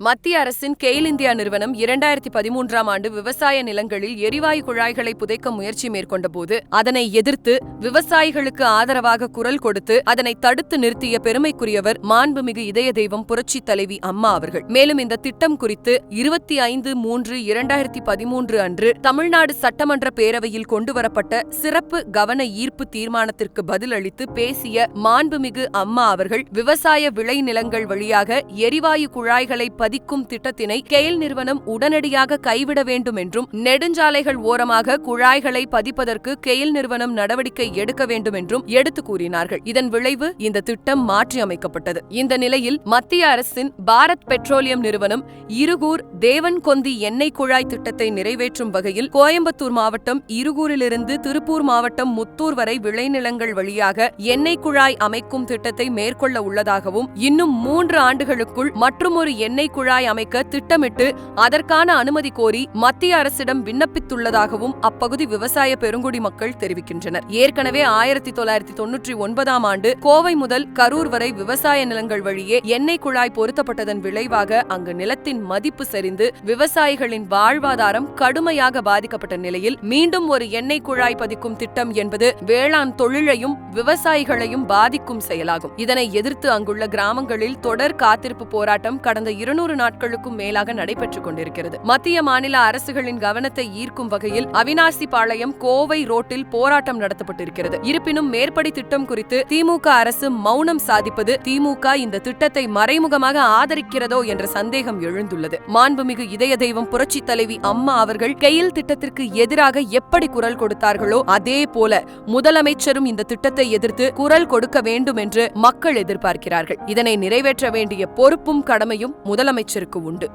மத்திய அரசின் கெயில் இந்தியா நிறுவனம் இரண்டாயிரத்தி பதிமூன்றாம் ஆண்டு விவசாய நிலங்களில் எரிவாயு குழாய்களை புதைக்க முயற்சி மேற்கொண்டபோது அதனை எதிர்த்து விவசாயிகளுக்கு ஆதரவாக குரல் கொடுத்து அதனை தடுத்து நிறுத்திய பெருமைக்குரியவர் மாண்புமிகு இதய தெய்வம் புரட்சி தலைவி அம்மா அவர்கள். மேலும் இந்த திட்டம் குறித்து இருபத்தி ஐந்து மூன்று இரண்டாயிரத்தி பதிமூன்று அன்று தமிழ்நாடு சட்டமன்ற பேரவையில் கொண்டுவரப்பட்ட சிறப்பு கவன ஈர்ப்பு தீர்மானத்திற்கு பதிலளித்து பேசிய மாண்புமிகு அம்மா அவர்கள் விவசாய விளைநிலங்கள் வழியாக எரிவாயு குழாய்களை பதிக்கும் திட்டத்தினை கெயில் நிறுவனம் உடனடியாக கைவிட வேண்டும் என்றும் நெடுஞ்சாலைகள் ஓரமாக குழாய்களை பதிப்பதற்கு கெயில் நிறுவனம் நடவடிக்கை எடுக்க வேண்டும் என்றும் எடுத்து கூறினார்கள். இதன் விளைவு இந்த திட்டம் மாற்றியமைக்கப்பட்டது இந்த நிலையில் மத்திய அரசின் பாரத் பெட்ரோலியம் நிறுவனம் இருகூர் தேவன்கொந்தி எண்ணெய் குழாய் திட்டத்தை நிறைவேற்றும் வகையில் கோயம்புத்தூர் மாவட்டம் இருகூரிலிருந்து திருப்பூர் மாவட்டம் முத்தூர் வரை விளைநிலங்கள் வழியாக எண்ணெய் குழாய் அமைக்கும் திட்டத்தை மேற்கொள்ள உள்ளதாகவும் இன்னும் மூன்று ஆண்டுகளுக்குள் மற்றுமொரு எண்ணெய் குழாய் அமைக்க திட்டமிட்டு அதற்கான அனுமதி கோரி மத்திய அரசிடம் விண்ணப்பித்துள்ளதாகவும் அப்பகுதி விவசாய பெருங்குடி மக்கள் தெரிவிக்கின்றனர். ஏற்கனவே ஆயிரத்தி தொள்ளாயிரத்தி தொன்னூற்றி ஒன்பதாம் ஆண்டு கோவை முதல் கரூர் வரை விவசாய நிலங்கள் வழியே எண்ணெய் குழாய் பொருத்தப்பட்டதன் விளைவாக அங்கு நிலத்தின் மதிப்பு சரிந்து விவசாயிகளின் வாழ்வாதாரம் கடுமையாக பாதிக்கப்பட்ட நிலையில் மீண்டும் ஒரு எண்ணெய் குழாய் பதிக்கும் திட்டம் என்பது வேளாண் தொழிலையும் விவசாயிகளையும் பாதிக்கும் செயலாகும். இதனை எதிர்த்து அங்குள்ள கிராமங்களில் தொடர் காத்திருப்பு போராட்டம் கடந்த இருநூறு இருநூறு நாட்களுக்கும் மேலாக நடைபெற்றுக் கொண்டிருக்கிறது. மத்திய மாநில அரசுகளின் கவனத்தை ஈர்க்கும் வகையில் அவினாசி பாளையம் கோவை ரோட்டில் போராட்டம் நடத்தப்பட்டிருக்கிறது. இருப்பினும் மேற்படி திட்டம் குறித்து திமுக அரசு மௌனம் சாதிப்பது திமுக இந்த திட்டத்தை மறைமுகமாக ஆதரிக்கிறதோ என்ற சந்தேகம் எழுந்துள்ளது. மாண்புமிகு இதய தெய்வம் புரட்சி தலைவி அம்மா அவர்கள் கெயில் திட்டத்திற்கு எதிராக எப்படி குரல் கொடுத்தார்களோ அதே போல முதலமைச்சரும் இந்த திட்டத்தை எதிர்த்து குரல் கொடுக்க வேண்டும் என்று மக்கள் எதிர்பார்க்கிறார்கள். இதனை நிறைவேற்ற வேண்டிய பொறுப்பும் கடமையும் முதலமைச்சருக்கு உண்டு.